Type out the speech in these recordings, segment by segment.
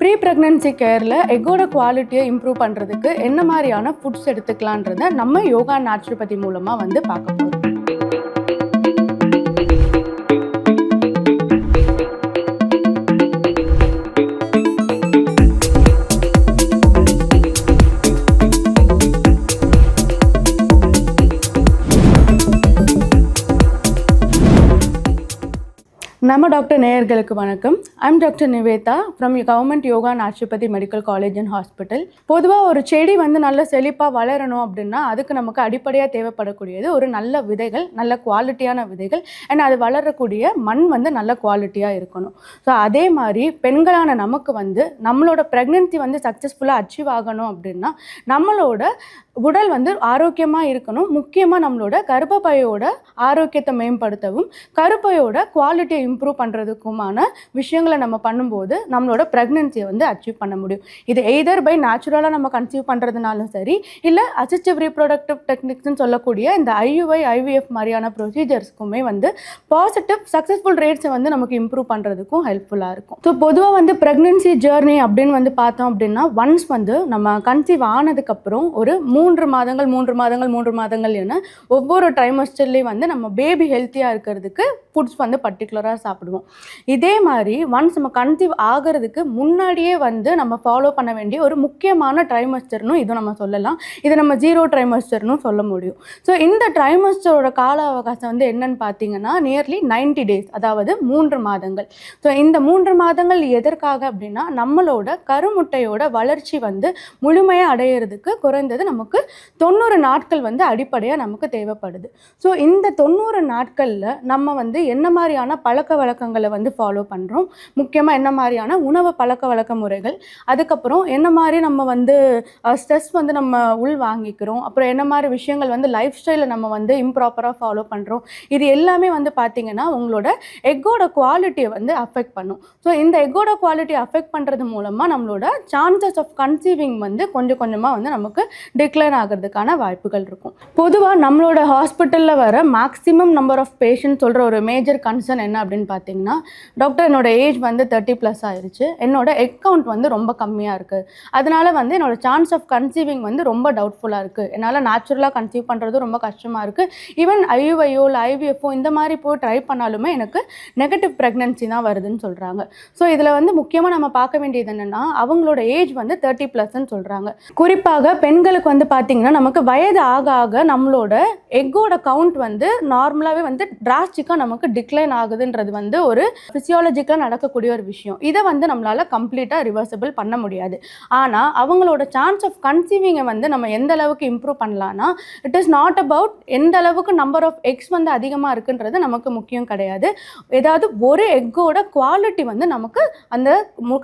Pre pregnancy கேரில் எக்கோட குவாலிட்டியை improve பண்ணுறதுக்கு என்ன மாதிரியான ஃபுட்ஸ் எடுத்துக்கலான்றதை நம்ம யோகா நேச்சுரோபதி மூலமாக வந்து பார்க்க போகிறோம் நம்ம டாக்டர் நேயர்களுக்கு வணக்கம். I'm doctor Nivetha from government yoga naturopathy medical college and hospital பொதுவாக ஒரு செடி வந்து நல்ல செழிப்பாக வளரணும் அப்படின்னா அதுக்கு நமக்கு அடிப்படையாக தேவைப்படக்கூடியது ஒரு நல்ல விதைகள் நல்ல குவாலிட்டியான விதைகள் அண்ட் அது வளரக்கூடிய மண் வந்து நல்ல குவாலிட்டியாக இருக்கணும். ஸோ அதே மாதிரி பெண்களான நமக்கு வந்து நம்மளோட ப்ரெக்னென்சி வந்து சக்ஸஸ்ஃபுல்லாக அச்சீவ் ஆகணும் அப்படின்னா நம்மளோட உடல் வந்து ஆரோக்கியமாக இருக்கணும். முக்கியமாக நம்மளோட கருப்பப்பையோட ஆரோக்கியத்தை மேம்படுத்தவும் கருப்பையோட குவாலிட்டியை இம்ப்ரூவ் பண்ணுறதுக்குமான விஷயங்களை நம்ம பண்ணும்போது நம்மளோட ப்ரெக்னென்சியை வந்து அச்சீவ் பண்ண முடியும். இது எய்தர் பை நேச்சுரலாக நம்ம கன்சீவ் பண்ணுறதுனாலும் சரி இல்லை அசிஸ்டிவ் ரீப்ரொடக்டிவ் டெக்னிக்ஸ்னு சொல்லக்கூடிய இந்த ஐயுஐ ஐவிஎஃப் மாதிரியான ப்ரொசீஜர்ஸ்க்குமே வந்து பாசிட்டிவ் சக்ஸஸ்ஃபுல் ரேட்ஸை வந்து நமக்கு இம்ப்ரூவ் பண்ணுறதுக்கும் ஹெல்ப்ஃபுல்லாக இருக்கும். ஸோ பொதுவாக வந்து ப்ரெக்னென்சி ஜேர்னி அப்படின்னு வந்து பார்த்தோம் அப்படின்னா ஒன்ஸ் வந்து நம்ம கன்சீவ் ஆனதுக்கப்புறம் ஒரு மூன்று மாதங்கள் மூன்று மாதங்கள் மூன்று மாதங்கள் என ஒவ்வொரு ட்ரைமஸ்டர்லேயும் வந்து நம்ம பேபி ஹெல்த்தியாக இருக்கிறதுக்கு ஃபுட்ஸ் வந்து பர்டிகுலராக சாப்பிடுவோம். இதே மாதிரி ஒன்ஸ் நம்ம கன்சீவ் ஆகிறதுக்கு முன்னாடியே வந்து நம்ம ஃபாலோ பண்ண வேண்டிய ஒரு முக்கியமான ட்ரைமஸ்டர்னு இதுவும் நம்ம சொல்லலாம். இது நம்ம ஜீரோ ட்ரைமஸ்டர்னு சொல்ல முடியும். ஸோ இந்த ட்ரைமஸ்டரோட கால அவகாசம் வந்து என்னன்னு பார்த்தீங்கன்னா நியர்லி 90 டேஸ் அதாவது மூன்று மாதங்கள். ஸோ இந்த மூன்று மாதங்கள் எதற்காக அப்படின்னா நம்மளோட கருமுட்டையோட வளர்ச்சி வந்து முழுமையாக அடையிறதுக்கு குறைந்தது நமக்கு தொண்ணூறு நாட்கள் வந்து அடிப்படையாக நமக்கு தேவைப்படுது. ஸோ இந்த தொண்ணூறு நாட்களில் நம்ம வந்து என்ன மாதிரியான பழக்க வழக்கங்களை வந்து ஃபாலோ பண்ணுறோம் முக்கியமாக என்ன மாதிரியான உணவு பழக்க வழக்க முறைகள்? அதுக்கப்புறம் என்ன மாதிரி நம்ம வந்து ஸ்ட்ரெஸ் வந்து நம்ம உள் வாங்கிக்கிறோம்? அப்புறம் என்ன மாதிரி விஷயங்கள் வந்து லைஃப் ஸ்டைலில் நம்ம வந்து இம்ப்ராப்பராக ஃபாலோ பண்ணுறோம் இது எல்லாமே வந்து பார்த்திங்கன்னா உங்களோட எக்கோட குவாலிட்டியை வந்து அஃபெக்ட் பண்ணும். ஸோ இந்த எக்கோட குவாலிட்டியை அஃபெக்ட் பண்ணுறது மூலமாக நம்மளோட சான்சஸ் ஆஃப் கன்சீவிங் வந்து கொஞ்சம் கொஞ்சமாக வந்து நமக்கு டிக்ளைன் ஆகிறதுக்கான வாய்ப்புகள் இருக்கும். பொதுவாக நம்மளோட ஹாஸ்பிட்டலில் வர மேக்ஸிமம் நம்பர் ஆஃப் பேஷண்ட் சொல்கிற ஒரு மேஜர் கன்சர்ன் என்ன அப்படின்னு பார்த்தீங்கன்னா டாக்டர் என்னோட ஏஜ் வந்து தேர்ட்டி ப்ளஸ் ஆயிடுச்சு என்னோட எக் கவுண்ட் வந்து ரொம்ப கம்மியாக இருக்குது அதனால வந்து என்னோட சான்ஸ் ஆஃப் கன்சீவிங் வந்து ரொம்ப டவுட்ஃபுல்லாக இருக்குது என்னால் நேச்சுரலாக கன்சீவ் பண்ணுறது ரொம்ப கஷ்டமாக இருக்குது ஈவன் ஐயுஐயோ இல்லை ஐவிஎஃப்ஓ இந்த மாதிரி போய் ட்ரை பண்ணாலுமே எனக்கு நெகட்டிவ் ப்ரெக்னன்சி தான் வருதுன்னு சொல்கிறாங்க ஸோ இதில் வந்து முக்கியமாக நம்ம பார்க்க வேண்டியது என்னென்னா அவங்களோட ஏஜ் வந்து தேர்ட்டி ப்ளஸ்ன்னு சொல்கிறாங்க குறிப்பாக பெண்களுக்கு வந்து பார்த்தீங்கன்னா நமக்கு வயது ஆக ஆக நம்மளோட எக்கோட கவுண்ட் வந்து நார்மலாகவே வந்து டிராஸ்டிக்காக நமக்கு டிக்ளைன் ஆகுதுன்றது வந்து ஒரு ஃபிசியாலஜிக்கலாக நடக்கக்கூடிய ஒரு விஷயம். இதை வந்து நம்மளால் கம்ப்ளீட்டாக ரிவர்சபிள் பண்ண முடியாது. ஆனால் அவங்களோட சான்ஸ் ஆஃப் கன்சீவிங்கை வந்து நம்ம எந்த அளவுக்கு இம்ப்ரூவ் பண்ணலான்னா இட் இஸ் நாட் அபவுட் எந்த அளவுக்கு நம்பர் ஆஃப் எக்ஸ் வந்து அதிகமாக இருக்குன்றது நமக்கு முக்கியம் கிடையாது. ஏதாவது ஒரு எக்கோட குவாலிட்டி வந்து நமக்கு அந்த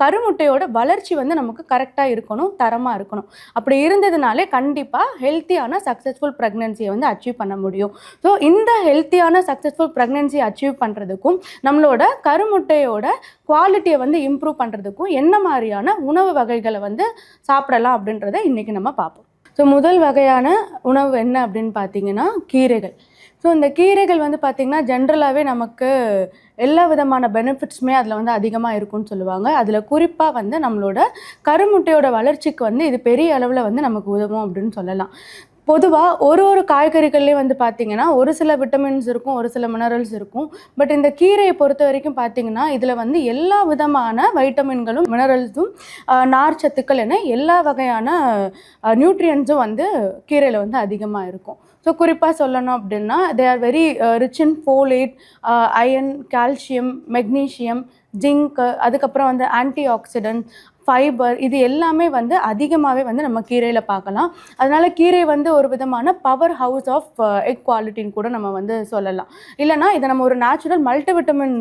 கருமுட்டையோட வளர்ச்சி வந்து நமக்கு கரெக்டாக இருக்கணும் தரமாக இருக்கணும். அப்படி இருந்ததுனாலே கண் கண்டிப்பாக ஹெல்த்தியான சக்ஸஸ்ஃபுல் ப்ரெக்னென்சியை வந்து அச்சீவ் பண்ண முடியும். ஸோ இந்த ஹெல்த்தியான சக்ஸஸ்ஃபுல் ப்ரெக்னென்சி அச்சீவ் பண்ணுறதுக்கும் நம்மளோட கருமுட்டையோட குவாலிட்டியை வந்து இம்ப்ரூவ் பண்ணுறதுக்கும் என்ன மாதிரியான உணவு வகைகளை வந்து சாப்பிடலாம் அப்படின்றத இன்றைக்கி நம்ம பார்ப்போம். ஸோ முதல் வகையான உணவு என்ன அப்படின்னு பார்த்தீங்கன்னா கீரைகள். ஸோ இந்த கீரைகள் வந்து பார்த்திங்கன்னா ஜென்ரலாகவே நமக்கு எல்லா விதமான பெனிஃபிட்ஸுமே அதில் வந்து அதிகமாக இருக்கும்னு சொல்லுவாங்க. அதில் குறிப்பாக வந்து நம்மளோட கருமுட்டையோட வளர்ச்சிக்கு வந்து இது பெரிய அளவில் வந்து நமக்கு உதவும் அப்படின்னு சொல்லலாம். பொதுவாக ஒரு ஒரு காய்கறிகள்லேயும் வந்து பார்த்திங்கன்னா ஒரு சில விட்டமின்ஸ் இருக்கும் ஒரு சில மினரல்ஸ் இருக்கும். பட் இந்த கீரையை பொறுத்த வரைக்கும் பார்த்திங்கன்னா இதில் வந்து எல்லா விதமான வைட்டமின்களும் மினரல்ஸும் நார் சத்துக்கள் என எல்லா வகையான நியூட்ரியன்ஸும் வந்து கீரையில் வந்து அதிகமாக இருக்கும். ஸோ குறிப்பாக சொல்லணும் அப்படின்னா they are very rich in folate iron calcium magnesium zinc அதுக்கப்புறம் வந்து ஆன்டி ஆக்சிடென்ட் ஃபைபர் இது எல்லாமே வந்து அதிகமாகவே வந்து நம்ம கீரையில் பார்க்கலாம். அதனால் கீரை வந்து ஒரு விதமான பவர் ஹவுஸ் ஆஃப் எக் குவாலிட்டின்னு கூட நம்ம வந்து சொல்லலாம். இல்லைனா இதை நம்ம ஒரு நேச்சுரல் மல்டிவிட்டமின்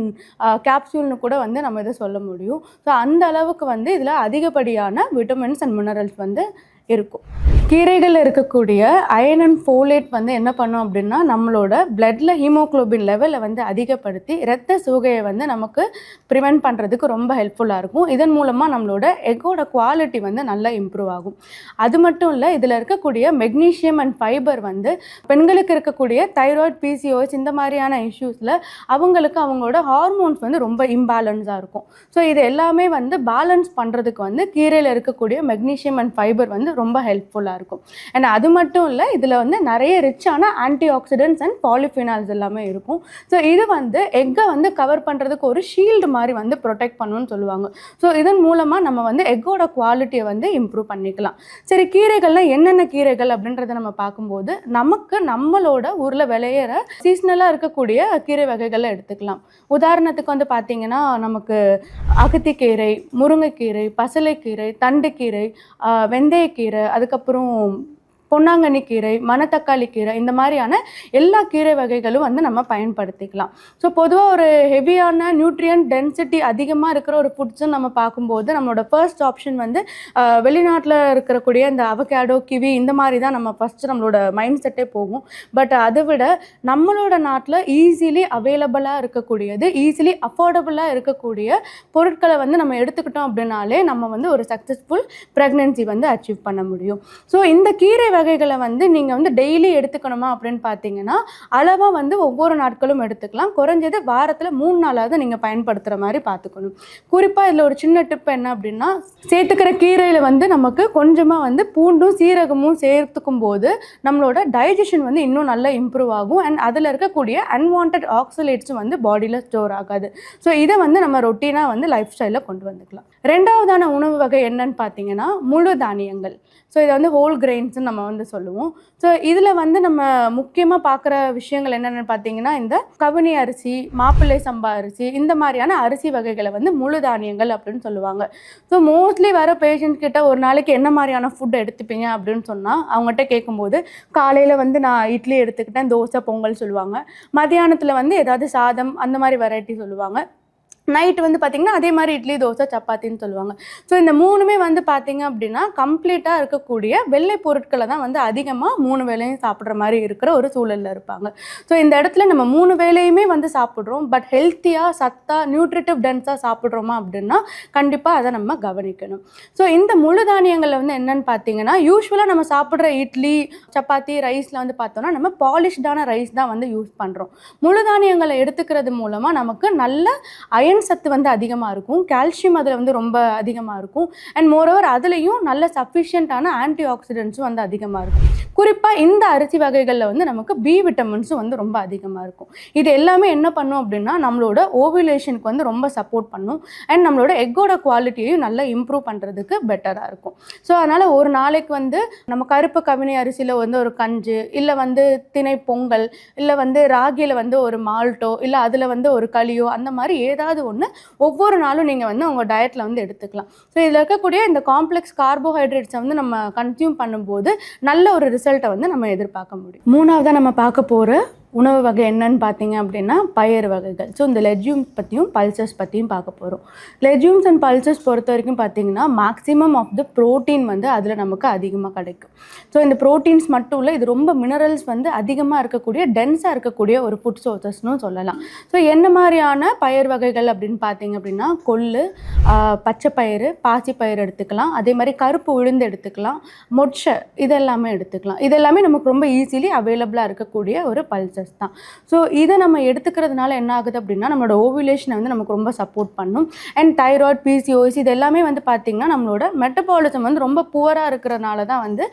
கேப்சூல்னு கூட வந்து நம்ம இதை சொல்ல முடியும். ஸோ அந்த அளவுக்கு வந்து இதில் அதிகப்படியான விட்டமின்ஸ் அண்ட் மினரல்ஸ் வந்து இருக்கும். கீரைகளில் இருக்கக்கூடிய அயன் அண்ட் ஃபோலேட் வந்து என்ன பண்ணும் அப்படின்னா நம்மளோட பிளட்டில் ஹீமோகுளோபின் லெவலை வந்து அதிகப்படுத்தி இரத்த சுகையை வந்து நமக்கு ப்ரிவென்ட் பண்ணுறதுக்கு ரொம்ப ஹெல்ப்ஃபுல்லாக இருக்கும். இதன் மூலமாக நம்மளோட எக்கோட குவாலிட்டி வந்து நல்லா இம்ப்ரூவ் ஆகும். அது மட்டும் இல்லை இதில் இருக்கக்கூடிய மெக்னீஷியம் அண்ட் ஃபைபர் வந்து பெண்களுக்கு இருக்கக்கூடிய தைராய்டு பிசிஓஎஸ் இந்த மாதிரியான இஷ்யூஸில் அவங்களுக்கு அவங்களோட ஹார்மோன்ஸ் வந்து ரொம்ப இம்பேலன்ஸாக இருக்கும். ஸோ இது எல்லாமே வந்து பேலன்ஸ் பண்ணுறதுக்கு வந்து கீரையில் இருக்கக்கூடிய மெக்னீஷியம் அண்ட் ஃபைபர் வந்து ரொம்ப ஹெல்ப்ஃபுல்லாக இருக்கும். அண்ட் அது மட்டும் இல்லை இதில் வந்து நிறைய ரிச்சான ஆன்டி ஆக்சிடென்ட்ஸ் அண்ட் பாலிஃபினால்ஸ் எல்லாமே இருக்கும். ஸோ இது வந்து எக்கை வந்து கவர் பண்ணுறதுக்கு ஒரு ஷீல்டு மாதிரி வந்து ப்ரொடெக்ட் பண்ணுன்னு சொல்லுவாங்க. ஸோ இதன் மூலமாக நம்ம வந்து எக்கோட குவாலிட்டியை வந்து இம்ப்ரூவ் பண்ணிக்கலாம். சரி கீரைகள்லாம் என்னென்ன கீரைகள் அப்படின்றத நம்ம பார்க்கும்போது நமக்கு நம்மளோட ஊரில் விளையிற சீஸ்னலாக இருக்கக்கூடிய கீரை வகைகளை எடுத்துக்கலாம். உதாரணத்துக்கு வந்து பார்த்தீங்கன்னா நமக்கு அகத்திக்கீரை முருங்கைக்கீரை பசலைக்கீரை தண்டுக்கீரை வெந்தயக்கீரை கீரை அதுக்கப்புறம் பொன்னாங்கண்ணி கீரை மணத்தக்காளி கீரை இந்த மாதிரியான எல்லா கீரை வகைகளும் வந்து நம்ம பயன்படுத்திக்கலாம். ஸோ பொதுவாக ஒரு ஹெவியான நியூட்ரியன்ட் டென்சிட்டி அதிகமாக இருக்கிற ஒரு ஃபுட்ஸும் நம்ம பார்க்கும்போது நம்மளோட ஃபர்ஸ்ட் ஆப்ஷன் வந்து வெளிநாட்டில் இருக்கக்கூடிய இந்த அவகேடோ கிவி இந்த மாதிரி தான் நம்ம ஃபஸ்ட்டு நம்மளோட மைண்ட் செட்டே போகும். பட் அதை விட நம்மளோட நாட்டில் ஈஸிலி அவைலபிளாக இருக்கக்கூடியது ஈஸிலி அஃபோர்டபுளாக இருக்கக்கூடிய பொருட்களை வந்து நம்ம எடுத்துக்கிட்டோம் அப்படின்னாலே நம்ம வந்து ஒரு சக்ஸஸ்ஃபுல் ப்ரெக்னென்சி வந்து அச்சீவ் பண்ண முடியும். ஸோ இந்த கீரை வகைகளை வந்து நீங்கள் வந்து டெய்லி எடுத்துக்கணுமா அப்படின்னு பார்த்தீங்கன்னா அளவாக வந்து ஒவ்வொரு நாட்களும் எடுத்துக்கலாம். குறைஞ்சது வாரத்தில் மூணு நாளாவது நீங்கள் பயன்படுத்துகிற மாதிரி பார்த்துக்கணும் குறிப்பாக இதில் ஒரு சின்ன டிப் என்ன அப்படின்னா சேர்த்துக்கிற கீரையில் வந்து நமக்கு கொஞ்சமாக வந்து பூண்டும் சீரகமும் சேர்த்துக்கும் போது நம்மளோட டைஜஷன் வந்து இன்னும் நல்லா இம்ப்ரூவ் ஆகும். அண்ட் அதில் இருக்கக்கூடிய அன்வான்ட் ஆக்சலேட்ஸும் வந்து பாடியில் ஸ்டோர் ஆகாது. ஸோ இதை வந்து நம்ம ரொட்டீனாக வந்து லைஃப் ஸ்டைலில் கொண்டு வந்துக்கலாம். ரெண்டாவதான உணவு வகை என்னன்னு பார்த்தீங்கன்னா முழு தானியங்கள். ஸோ இதை வந்து ஹோல் கிரெயின்ஸ்னு நம்ம வந்து சொல்லுவோம். ஸோ இதில் வந்து நம்ம முக்கியமாக பார்க்குற விஷயங்கள் என்னென்னு பார்த்தீங்கன்னா இந்த கவுனி அரிசி மாப்பிள்ளை சம்பா அரிசி இந்த மாதிரியான அரிசி வகைகளை வந்து முழு தானியங்கள் அப்படின்னு சொல்லுவாங்க. ஸோ மோஸ்ட்லி வர பேஷண்ட் கிட்ட ஒரு நாளைக்கு என்ன மாதிரியான ஃபுட் எடுத்துப்பீங்க அப்படின்னு சொன்னால் அவங்ககிட்ட கேட்கும்போது காலையில் வந்து நான் இட்லி எடுத்துக்கிட்டேன் தோசை பொங்கல் சொல்லுவாங்க. மதியானத்தில் வந்து ஏதாவது சாதம் அந்த மாதிரி வெரைட்டி சொல்லுவாங்க. நைட் வந்து பார்த்திங்கன்னா அதே மாதிரி இட்லி தோசை சப்பாத்தின்னு சொல்லுவாங்க. ஸோ இந்த மூணுமே வந்து பார்த்திங்க அப்படின்னா கம்ப்ளீட்டாக இருக்கக்கூடிய வெள்ளை பொருட்களை தான் வந்து அதிகமாக மூணு வேளையும் சாப்பிட்ற மாதிரி இருக்கிற ஒரு சூழலில் இருப்பாங்க. ஸோ இந்த இடத்துல நம்ம மூணு வேலையுமே வந்து சாப்பிட்றோம். பட் ஹெல்த்தியாக சத்தாக நியூட்ரிட்டிவ் டென்ஸாக சாப்பிட்றோமா அப்படின்னா கண்டிப்பாக அதை நம்ம கவனிக்கணும். ஸோ இந்த முழு தானியங்களில் வந்து என்னென்னு பார்த்தீங்கன்னா யூஸ்வலாக நம்ம சாப்பிட்ற இட்லி சப்பாத்தி ரைஸில் வந்து பார்த்தோம்னா நம்ம பாலிஷ்டான ரைஸ் தான் வந்து யூஸ் பண்ணுறோம் முழு தானியங்களை எடுத்துக்கிறது மூலமாக நமக்கு நல்ல அயன் சத்து வந்து அதிகமாக இருக்கும். கால்சியம் அதில் வந்து ரொம்ப அதிகமாக இருக்கும். அண்ட் மோரோவர் அதுலேயும் நல்ல சஃபிஷியண்ட்டான ஆன்டி ஆக்சிடென்ட்ஸும் வந்து அதிகமாக இருக்கும். குறிப்பாக இந்த அரிசி வகைகளில் வந்து நமக்கு பி விட்டமின்ஸும் வந்து ரொம்ப அதிகமாக இருக்கும். இது எல்லாமே என்ன பண்ணும் அப்படின்னா நம்மளோட ஓவிலேஷனுக்கு வந்து ரொம்ப சப்போர்ட் பண்ணும். அண்ட் நம்மளோட எக்கோட குவாலிட்டியையும் நல்லா இம்ப்ரூவ் பண்ணுறதுக்கு பெட்டராக இருக்கும். ஸோ அதனால் ஒரு நாளைக்கு வந்து நம்ம கருப்பு கவினை அரிசியில் வந்து ஒரு கஞ்சு இல்லை வந்து திணை பொங்கல் இல்லை வந்து ராகியில் வந்து ஒரு மால்ட்டோ இல்லை அதில் வந்து ஒரு களியோ அந்த மாதிரி ஏதாவது ஒன்று ஒவ்வொரு நாளும் நீங்கள் வந்து உங்கள் டயட்டில் வந்து எடுத்துக்கலாம். ஸோ இதில் இருக்கக்கூடிய இந்த காம்ப்ளெக்ஸ் கார்போஹைட்ரேட்ஸை வந்து நம்ம கன்சியூம் பண்ணும்போது நல்ல ஒரு ரிசல்ட்டை வந்து நம்ம எதிர்பார்க்க முடியும். மூணாவதாக நம்ம பார்க்க போகிற உணவு வகை என்னன்னு பார்த்தீங்க அப்படின்னா பயிர் வகைகள். ஸோ இந்த லெட்யூம்ஸ் பற்றியும் பல்சஸ் பற்றியும் பார்க்க போகிறோம் லெஜ்யூம்ஸ் அண்ட் பல்சஸ் பொறுத்த வரைக்கும் பார்த்தீங்கன்னா மேக்ஸிமம் ஆஃப் த ப்ரோட்டீன் வந்து அதில் நமக்கு அதிகமாக கிடைக்கும். ஸோ இந்த ப்ரோட்டீன்ஸ் மட்டும் இல்லை இது ரொம்ப மினரல்ஸ் வந்து அதிகமாக இருக்கக்கூடிய டென்ஸாக இருக்கக்கூடிய ஒரு ஃபுட் சோர்சஸ்னு சொல்லலாம். ஸோ என்ன மாதிரியான பயிர் வகைகள் அப்படின்னு பார்த்தீங்க அப்படின்னா கொள்ளு பச்சை பயிறு பாசி பயிர் எடுத்துக்கலாம். அதே மாதிரி கருப்பு உளுந்து எடுத்துக்கலாம். மொச்சை இதெல்லாமே எடுத்துக்கலாம். இதெல்லாமே நமக்கு ரொம்ப ஈஸிலி அவைலபிளாக இருக்கக்கூடிய ஒரு பல்சஸ் தான். ஸோ இதை நம்ம எடுத்துக்கிறதுனால என்ன ஆகுது அப்படின்னா நம்மளோட ஓவிலேஷனை வந்து நமக்கு ரொம்ப சப்போர்ட் பண்ணும். அண்ட் தைராய்டு பிசிஓஎஸ் இது எல்லாமே வந்து பார்த்திங்கன்னா நம்மளோட மெட்டபாலிசம் வந்து ரொம்ப புவராக இருக்கிறனால தான் வந்து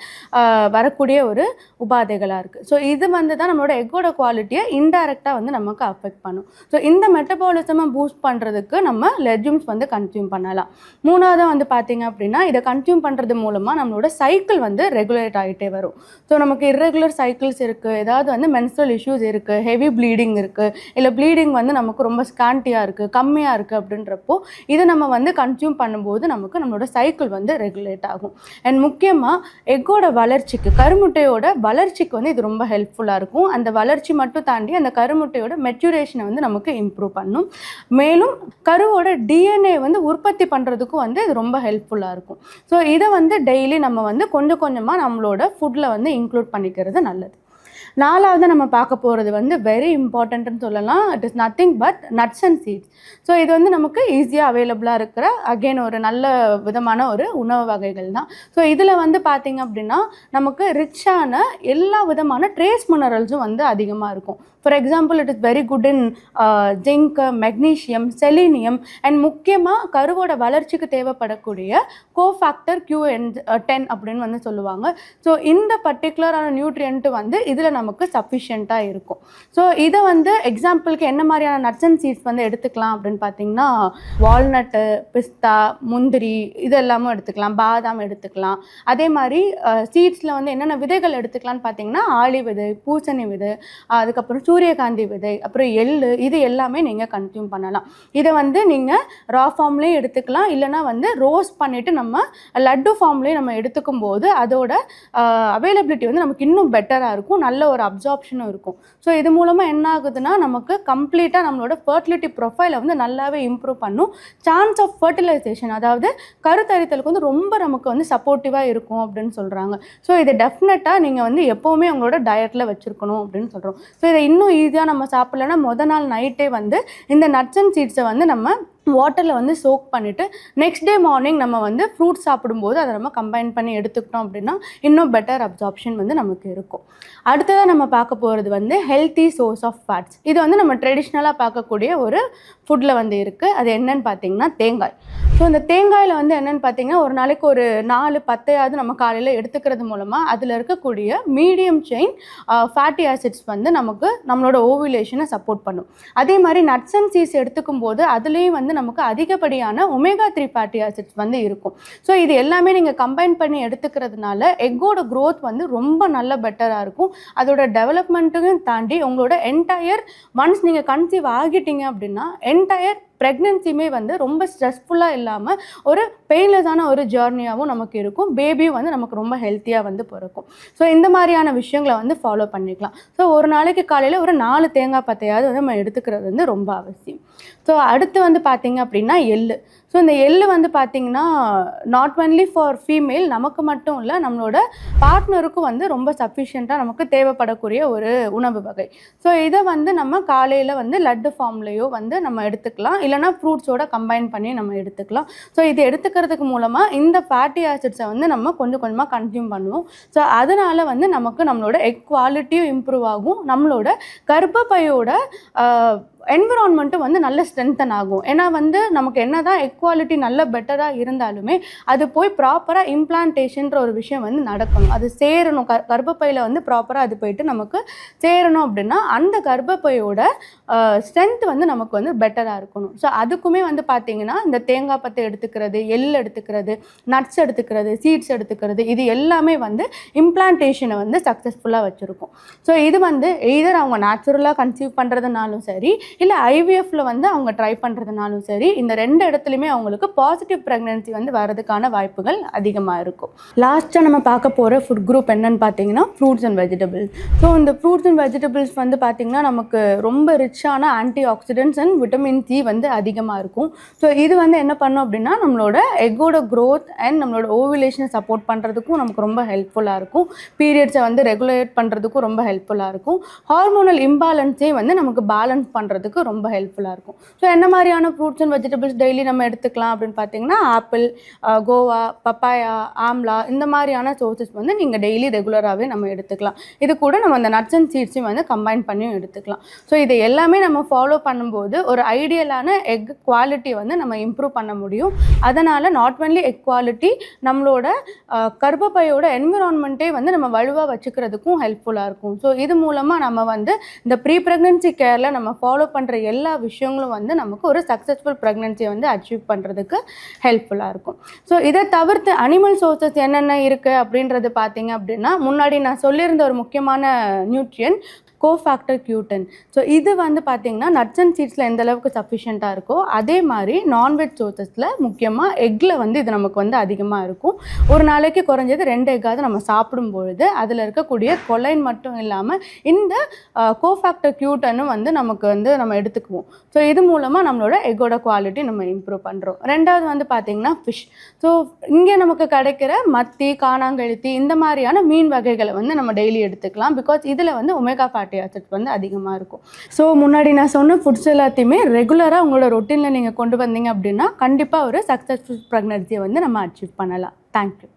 வரக்கூடிய ஒரு உபாதைகளாக இருக்குது ஸோ இது வந்து தான் நம்மளோட எக்கோட குவாலிட்டியை இன்டைரக்டாக வந்து நமக்கு அஃபெக்ட் பண்ணும். ஸோ இந்த மெட்டபாலிசமை பூஸ்ட் பண்ணுறதுக்கு நம்ம லெட்யூம்ஸ் வந்து கன்சியூம் பண்ணலாம். மூணாவதாக வந்து பார்த்திங்க அப்படின்னா இதை கன்சியூம் பண்ணுறது மூலமாக நம்மளோட சைக்கிள் வந்து ரெகுலேட் ஆகிட்டே வரும். ஸோ நமக்கு irregular சைக்கிள்ஸ் இருக்குது ஏதாவது வந்து மென்ஸ்ட்ரல் இஷ்யூஸ் ஹெமரேஜ் இருக்குது ஹெவி ப்ளீடிங் இருக்குது இல்லை ப்ளீடிங் வந்து நமக்கு ரொம்ப ஸ்கான்ட்டியாக இருக்குது கம்மியாக இருக்குது அப்படின்றப்போ இதை நம்ம வந்து கன்சியூம் பண்ணும்போது நமக்கு நம்மளோட சைக்கிள் வந்து ரெகுலேட் ஆகும். அண்ட் முக்கியமாக எக்கோட வளர்ச்சிக்கு கருமுட்டையோட வளர்ச்சிக்கு வந்து இது ரொம்ப ஹெல்ப்ஃபுல்லாக இருக்கும். அந்த வளர்ச்சி மட்டும் தாண்டி அந்த கருமுட்டையோட மெச்சூரேஷனை வந்து நமக்கு இம்ப்ரூவ் பண்ணும். மேலும் கருவோட டிஎன்ஏ வந்து உற்பத்தி பண்ணுறதுக்கும் வந்து இது ரொம்ப ஹெல்ப்ஃபுல்லாக இருக்கும். ஸோ இதை வந்து டெய்லி நம்ம வந்து கொஞ்சம் கொஞ்சமாக நம்மளோட ஃபுட்டில் வந்து இன்க்ளூட் பண்ணிக்கிறது நல்லது. நாலாவது நம்ம பார்க்க போகிறது வந்து வெரி இம்பார்ட்டன்ட்னு சொல்லலாம். It is nothing but nuts and seeds so இது வந்து நமக்கு ஈஸியாக அவைலபிளாக இருக்கிற அகெயின் ஒரு நல்ல விதமான ஒரு உணவு வகைகள் தான். ஸோ இதில் வந்து பார்த்தீங்க அப்படின்னா நமக்கு ரிச்சான எல்லா விதமான ட்ரேஸ் மினரல்ஸும் வந்து அதிகமாக இருக்கும். For example it is very good in zinc magnesium selenium and முக்கியமாக கருவோட வளர்ச்சிக்கு தேவைப்படக்கூடிய கோஃபேக்டர் கியூ என் டென் அப்படின்னு வந்து சொல்லுவாங்க. ஸோ இந்த பர்டிகுலரான நியூட்ரியன்ட்டு வந்து இதில் நமக்கு சஃபிஷியண்ட்டாக இருக்கும். ஸோ இதை வந்து எக்ஸாம்பிளுக்கு என்ன மாதிரியான நட்ஸ் அண்ட் சீட்ஸ் வந்து எடுத்துக்கலாம் அப்படின்னு பார்த்தீங்கன்னா வால்நட்டு பிஸ்தா முந்திரி இது எல்லாமும் எடுத்துக்கலாம் பாதாம் எடுத்துக்கலாம். அதே மாதிரி சீட்ஸில் வந்து என்னென்ன விதைகள் எடுத்துக்கலாம்னு பார்த்தீங்கன்னா ஆளி விதை பூசணி விதை அதுக்கப்புறம் சூரியகாந்தி விதை அப்புறம் எள்ளு இது எல்லாமே நீங்கள் கன்சியூம் பண்ணலாம். இதை வந்து நீங்கள் ரா ஃபார்ம்லேயும் எடுத்துக்கலாம் இல்லைனா வந்து ரோஸ்ட் பண்ணிவிட்டு நம்ம லட்டு ஃபார்ம்லேயும் நம்ம எடுத்துக்கும் போது அதோட அவைலபிலிட்டி வந்து நமக்கு இன்னும் பெட்டராக இருக்கும். நல்ல ஒரு அப்சார்ப்ஷனும் இருக்கும். ஸோ இது மூலமாக என்ன ஆகுதுன்னா நமக்கு கம்ப்ளீட்டாக நம்மளோட ஃபர்டிலிட்டி ப்ரொஃபைலை வந்து நல்லாவே இம்ப்ரூவ் பண்ணும். சான்ஸ் ஆஃப் ஃபர்டிலைசேஷன் அதாவது கருத்தரித்தலுக்கு வந்து ரொம்ப நமக்கு வந்து சப்போர்ட்டிவாக இருக்கும் அப்படின்னு சொல்கிறாங்க ஸோ இதை டெஃபினட்டாக நீங்கள் வந்து எப்போவுமே உங்களோட டயட்டில் வச்சுருக்கணும் அப்படின்னு சொல்கிறோம் ஸோ இதை இன்னும் ஈஸியாக நம்ம சாப்பிட்லன்னா முத நாள் நைட்டே வந்து இந்த நட்ஸ் அண்ட் சீட்ஸை வந்து நம்ம வாட்டரில் வந்து சோக் பண்ணிவிட்டு நெக்ஸ்ட் டே மார்னிங் நம்ம வந்து ஃப்ரூட்ஸ் சாப்பிடும்போது அதை நம்ம கம்பைன் பண்ணி எடுத்துக்கிட்டோம் அப்படின்னா இன்னும் பெட்டர் அப்சார்ப்ஷன் வந்து நமக்கு இருக்கும். அடுத்ததாக நம்ம பார்க்க போகிறது வந்து ஹெல்த்தி சோர்ஸ் ஆஃப் ஃபேட்ஸ் இது வந்து நம்ம ட்ரெடிஷ்னலாக பார்க்கக்கூடிய ஒரு ஃபுட்டில் வந்து இருக்குது அது என்னன்னு பார்த்தீங்கன்னா தேங்காய். ஸோ இந்த தேங்காயில் வந்து என்னென்னு பார்த்தீங்கன்னா ஒரு நாளைக்கு ஒரு நாலு பத்தையாவது நம்ம காலையில் எடுத்துக்கிறது மூலமாக அதில் இருக்கக்கூடிய மீடியம் செயின் ஃபேட்டி ஆசிட்ஸ் வந்து நமக்கு நம்மளோட ஓவிலேஷனை சப்போர்ட் பண்ணும். அதே மாதிரி நட்ஸ் அண்ட் சீஸ் எடுத்துக்கும் போது அதுலேயும் வந்து நமக்கு அதிகப்படியான ஒமேகா த்ரீ ஃபேட்டி ஆசிட்ஸ் வந்து இருக்கும். ஸோ இது எல்லாமே நீங்கள் கம்பைன் பண்ணி எடுத்துக்கிறதுனால எக்கோட க்ரோத் வந்து ரொம்ப நல்ல பெட்டராக இருக்கும். அதோட டெவலப்மெண்ட்டையும் தாண்டி உங்களோட என்டையர் ஒன்ஸ் நீங்கள் கன்சீவ் ஆகிட்டீங்க அப்படின்னா என்டையர் ப்ரெக்னென்சியுமே வந்து ரொம்ப ஸ்ட்ரெஸ்ஃபுல்லாக இல்லாமல் ஒரு பெயின்லெஸ்ஸான ஒரு ஜேர்னியாகவும் நமக்கு இருக்கும். பேபியும் வந்து நமக்கு ரொம்ப ஹெல்த்தியாக வந்து பிறக்கும். ஸோ இந்த மாதிரியான விஷயங்களை வந்து ஃபாலோ பண்ணிக்கலாம். ஸோ ஒரு நாளைக்கு காலையில் ஒரு நாலு தேங்காய் பத்தையாவது வந்து நம்ம எடுத்துக்கிறது வந்து ரொம்ப அவசியம். ஸோ அடுத்து வந்து பார்த்திங்க அப்படின்னா எள்ளு. ஸோ இந்த எள்ளு வந்து பார்த்திங்கன்னா நாட் ஒன்லி ஃபார் ஃபீமேல் நமக்கு மட்டும் இல்லை நம்மளோட பார்ட்னருக்கும் வந்து ரொம்ப சஃபிஷியண்ட்டாக நமக்கு தேவைப்படக்கூடிய ஒரு உணவு வகை. ஸோ இதை வந்து நம்ம காலையில் வந்து லட்டு ஃபார்ம்லேயோ வந்து நம்ம எடுத்துக்கலாம். இல்லைனா ஃப்ரூட்ஸோட கம்பைன் பண்ணி நம்ம எடுத்துக்கலாம். ஸோ இது எடுத்துக்கிறதுக்கு மூலமாக இந்த ஃபேட்டி ஆசிட்ஸை வந்து நம்ம கொஞ்சம் கொஞ்சமாக கன்சியூம் பண்ணுவோம். ஸோ அதனால் வந்து நமக்கு நம்மளோட எக் குவாலிட்டியும் இம்ப்ரூவ் ஆகும். நம்மளோட கர்ப்பப்பையோட என்விரான்மெண்ட்டும் வந்து நல்ல ஸ்ட்ரென்தன் ஆகும். ஏன்னா வந்து நமக்கு என்ன தான் எக்வாலிட்டி நல்ல பெட்டராக இருந்தாலுமே அது போய் ப்ராப்பராக இம்ப்ளான்டேஷன்ற ஒரு விஷயம் வந்து நடக்கணும். அது சேரணும். க கர்ப்பப்பையில் வந்து ப்ராப்பராக அது போயிட்டு நமக்கு சேரணும் அப்படின்னா அந்த கர்ப்பப்பையோட ஸ்ட்ரென்த் வந்து நமக்கு வந்து பெட்டராக இருக்கணும். ஸோ அதுக்குமே வந்து பார்த்தீங்கன்னா இந்த தேங்காய் பத்தை எடுத்துக்கிறது எள் எடுத்துக்கிறது நட்ஸ் எடுத்துக்கிறது சீட்ஸ் எடுத்துக்கிறது இது எல்லாமே வந்து இம்ப்ளான்டேஷனை வந்து சக்ஸஸ்ஃபுல்லாக வச்சுருக்கும். ஸோ இது வந்து எய்தர் அவங்க நேச்சுரலாக கன்சீவ் பண்ணுறதுனாலும் சரி இல்லை ஐவிஎஃப்ல வந்து அவங்க ட்ரை பண்ணுறதுனாலும் சரி இந்த ரெண்டு இடத்துலையுமே அவங்களுக்கு பாசிட்டிவ் ப்ரெக்னன்சி வந்து வரதுக்கான வாய்ப்புகள் அதிகமாக இருக்கும். லாஸ்ட்டாக நம்ம பார்க்க போகிற ஃபுட் குரூப் என்னன்னு பார்த்தீங்கன்னா ஃப்ரூட்ஸ் அண்ட் வெஜிடபிள்ஸ் ஸோ இந்த ஃப்ரூட்ஸ் அண்ட் வெஜிடபிள்ஸ் வந்து பார்த்திங்கன்னா நமக்கு ரொம்ப ரிச்சான antioxidants and vitamin C வந்து அதிகமாக இருக்கும். ஸோ இது வந்து என்ன பண்ணும் அப்படின்னா நம்மளோட எக்கோட க்ரோத் அண்ட் நம்மளோட ஓவிலேஷனை சப்போர்ட் பண்ணுறதுக்கும் நமக்கு ரொம்ப ஹெல்ப்ஃபுல்லாக இருக்கும். பீரியட்ஸை வந்து ரெகுலேட் பண்ணுறதுக்கும் ரொம்ப ஹெல்ப்ஃபுல்லாக இருக்கும். ஹார்மோனல் இம்பேலன்ஸையும் வந்து நமக்கு பேலன்ஸ் பண்ணுறது பண்ணுறதுக்கு ரொம்ப ஹெல்ப்ஃபுல்லாக இருக்கும். ஸோ என்ன மாதிரியான ஃப்ரூட்ஸ் அண்ட் வெஜிடபிள்ஸ் டெய்லி நம்ம எடுத்துக்கலாம் அப்படின்னு பார்த்தீங்கன்னா ஆப்பிள் கோவா பப்பாயா ஆம்லா இந்த மாதிரியான சோர்சஸ் வந்து நீங்கள் டெய்லி ரெகுலராகவே நம்ம எடுத்துக்கலாம். இது கூட நம்ம அந்த நட்ஸ் அண்ட் சீட்ஸையும் வந்து கம்பைன் பண்ணியும் எடுத்துக்கலாம். ஸோ இது எல்லாமே நம்ம ஃபாலோ பண்ணும்போது ஒரு ஐடியலான எக் குவாலிட்டி வந்து நம்ம இம்ப்ரூவ் பண்ண முடியும். அதனால் நாட் ஒன்லி எக் குவாலிட்டி நம்மளோட கர்ப்பப்பையோட என்விரான்மெண்ட்டே வந்து நம்ம வலுவாக வச்சுக்கிறதுக்கும் ஹெல்ப்ஃபுல்லாக இருக்கும். ஸோ இது மூலமாக நம்ம வந்து இந்த ப்ரீ ப்ரெக்னென்சி கேரில் நம்ம ஃபாலோ பண்ணுற எல்லா விஷயங்களும் வந்து நமக்கு ஒரு சக்ஸஸ்ஃபுல் ப்ரெக்னென்சியை வந்து அச்சீவ் பண்ணுறதுக்கு ஹெல்ப்ஃபுல்லாக இருக்கும். ஸோ இதை தவிர்த்து அனிமல் சோர்சஸ் என்னென்ன இருக்குது அப்படின்றது பார்த்தீங்க அப்படின்னா முன்னாடி நான் சொல்லியிருந்த ஒரு முக்கியமான நியூட்ரியன் கோஃபேக்டர் கியூட்டன் ஸோ இது வந்து பார்த்தீங்கன்னா நட்ஸ் அண்ட் சீட்ஸில் எந்த அளவுக்கு சஃபிஷியண்ட்டாக இருக்கோ அதே மாதிரி நான்வெஜ் சோர்சஸில் முக்கியமாக எக்கில் வந்து இது நமக்கு வந்து அதிகமாக இருக்கும். ஒரு நாளைக்கு குறைஞ்சது ரெண்டு எக்காவது நம்ம சாப்பிடும் பொழுது அதில் இருக்கக்கூடிய கொலைன் மட்டும் இல்லாமல் இந்த கோஃபேக்டர் கியூட்டனும் வந்து நமக்கு வந்து நம்ம எடுத்துக்குவோம். ஸோ இது மூலமாக நம்மளோட எக்கோட குவாலிட்டி நம்ம இம்ப்ரூவ் பண்ணுறோம் ரெண்டாவது வந்து பார்த்திங்கன்னா ஃபிஷ் ஸோ இங்கே நமக்கு கிடைக்கிற மத்தி காணாங்கழுத்தி இந்த மாதிரியான மீன் வகைகளை வந்து நம்ம டெய்லி எடுத்துக்கலாம். பிகாஸ் இதில் வந்து ஒமேகா ஃபேட் ஆசிட் வந்து அதிகமாக இருக்கும். ஸோ முன்னாடி நான் சொன்ன ஃபுட்ஸ் எல்லாத்தையுமே ரெகுலராக உங்களோட ரொட்டீனில் நீங்கள் கொண்டு வந்தீங்க அப்படின்னா கண்டிப்பாக ஒரு சக்ஸஸ்ஃபுல் ப்ரெக்னன்சியை வந்து நம்ம அச்சீவ் பண்ணலாம். தேங்க்யூ